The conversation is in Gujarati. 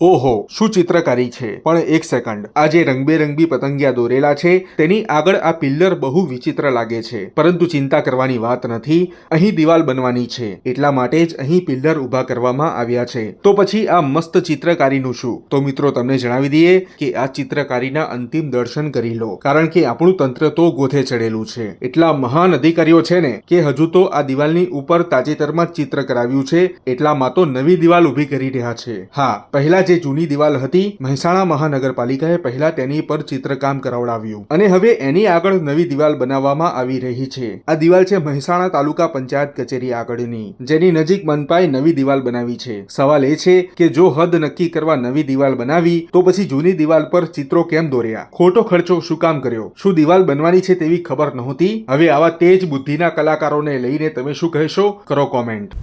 ઓહો, શું ચિત્રકારી છે? પણ એક સેકન્ડ. આ જે રંગબેરંગી પતંગિયા દોરેલા છે. તેની આગળ આ પિલ્લર બહુ વિચિત્ર લાગે છે. પરંતુ ચિંતા કરવાની વાત નથી. અહીં દિવાલ બનવાની છે. એટલા માટે જ અહીં પિલ્લર ઊભા કરવામાં આવ્યા છે. તો પછી આ મસ્ત ચિત્રકારીનું શું? તો મિત્રો, તમને જણાવી દઈએ કે આ ચિત્રકારીના અંતિમ દર્શન કરી લો. કારણ કે આપણું તંત્ર તો ગોથે ચડેલું છે. એટલા મહાન અધિકારીઓ છે ને કે હજુ તો આ દિવાલની ઉપર તાજેતરમાં ચિત્ર કરાવ્યું છે. એટલામાં તો નવી દિવાલ ઊભી કરી રહ્યા છે. હા, પહેલા જે જૂની દિવાલ હતી, મહેસાણા મહાનગરપાલિકાએ પહેલા તેની પર ચિત્રકામ કરાવડાવ્યું. અને હવે એની આગળ નવી દિવાલ બનાવવામાં આવી રહી છે. આ દિવાલ છે મહેસાણા તાલુકા પંચાયત કચેરી આગળની, જેની નજીક મનપાએ નવી દિવાલ બનાવી છે. સવાલ એ છે કે જો હદ નક્કી કરવા નવી દિવાલ બનાવી, તો પછી જૂની દિવાલ પર ચિત્રો કેમ દોર્યા? ખોટો ખર્ચો શું કામ કર્યો? શું દિવાલ બનવાની છે તેવી ખબર નહોતી? હવે આવા તેજ બુદ્ધિના કલાકારોને લઈને તમે શું કહેશો? કરો કોમેન્ટ.